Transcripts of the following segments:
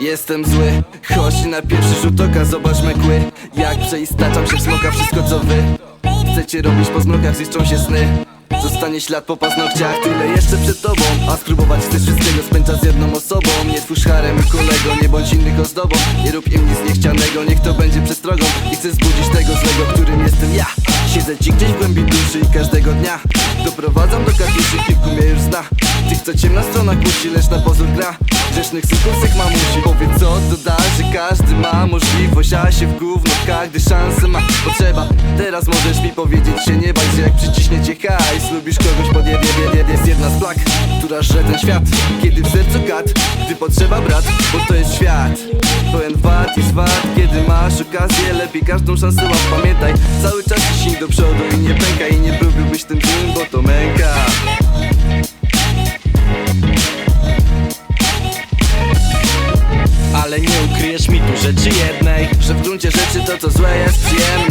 Jestem zły, choć na pierwszy rzut oka zobacz me kły. Jak przeistaczam się w smoka wszystko co wy Chcecie robić po zmrokach, ziszczą się sny. Zostanie ślad po paznokciach, tyle jeszcze przed tobą. A spróbować chcesz wszystkiego spędza z jedną osobą. Nie twórz harem kolego, nie bądź innych ozdobą Nie rób im nic niechcianego, niech to będzie przestrogą. I chcę zbudzić tego złego, którym jestem ja. Siedzę ci gdzieś w głębi duszy i każdego dnia Doprowadzam do katuszy, kilku mnie już zna. Tych co ciemna strona kusi, lecz na pozór gra Grzesznych synków sek mamusi Powiedz co to da, że każdy ma możliwość A się w gówno gdy szansę ma Potrzeba, teraz możesz mi powiedzieć się Nie bać się jak przyciśnie cię hajs Lubisz kogoś pod jebie, jest jedna z plag Która żre ten świat. Kiedy w sercu kat, gdy potrzeba brat Bo to jest świat. Pełen wart i swart Kiedy masz okazję, lepiej każdą szansę łap. Pamiętaj, cały czas ciśnij do przodu rzeczy jednej Że w gruncie rzeczy to co złe jest przyjemne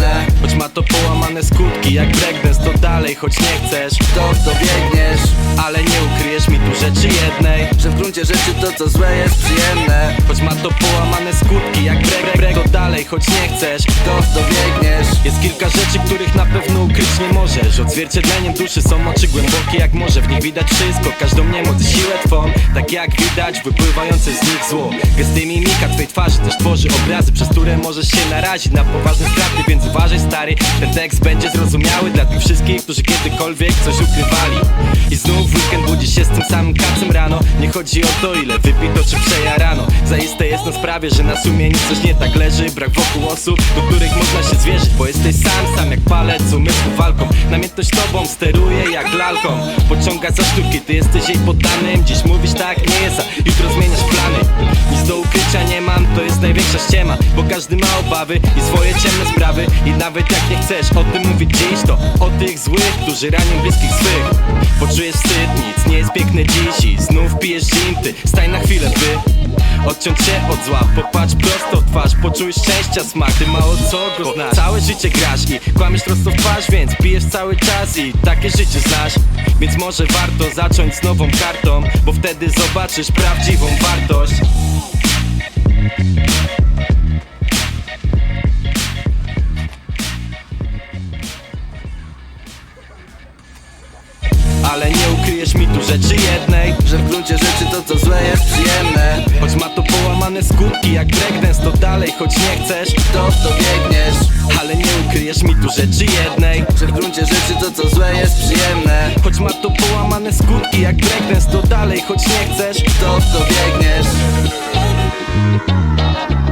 ma to połamane skutki jak breakdance To dalej, choć nie chcesz. To w to biegniesz Ale nie ukryjesz mi tu rzeczy jednej Że w gruncie rzeczy to co złe jest przyjemne. Choć ma to połamane skutki jak break, To dalej, choć nie chcesz. To w to biegniesz. Jest kilka rzeczy, których na pewno ukryć nie możesz. Odzwierciedleniem duszy są oczy głębokie jak morze W nich widać wszystko, każdą niemoc i siłę twą Tak jak widać wypływające z nich zło. Gesty i mimika twej twarzy też tworzy obrazy Przez które możesz się narazić na poważne straty Więc uważaj stary, ten tekst będzie zrozumiały Dla tych wszystkich, którzy kiedykolwiek coś ukrywali. I znów weekend budzisz się z tym samym kacem rano. Nie chodzi o to ile wypito czy przejarano Zaiste jest na sprawie, że na sumieniu coś nie tak leży. Brak wokół osób, do których można się zwierzyć Bo jesteś sam, sam jak palec umysłu walką. Namiętność tobą steruje jak lalką. Pociąga za sztuki, ty jesteś jej poddanym. Dziś mówisz tak, nie jest, a jutro zmieniasz plany. Nic do ukrycia nie mam, to jest największa ściema Bo każdy ma obawy i swoje ciemne sprawy I nawet jak nie chcesz o tym mówić dziś To o tych złych, którzy ranią bliskich swych. Poczujesz wstyd, nic nie jest piękne dziś I znów pijesz gin, ty stań na chwilę, by Odciąć się od zła, popatrz prosto w twarz Poczuj szczęścia smak, ty mało co go znasz. Całe życie grasz i kłamiesz prosto w twarz Więc pijesz cały czas i takie życie znasz. Więc może warto zacząć z nową kartą Bo wtedy zobaczysz prawdziwą wartość Ale nie ukryjesz mi tu rzeczy jednej Że w gruncie rzeczy to co złe jest przyjemne. Choć ma to połamane skutki jak breakdance To dalej, choć nie chcesz To w to biegniesz. Ale nie ukryjesz mi tu rzeczy jednej Że w gruncie rzeczy to co złe jest przyjemne. Choć ma to połamane skutki jak breakdance To dalej, choć nie chcesz To w to biegniesz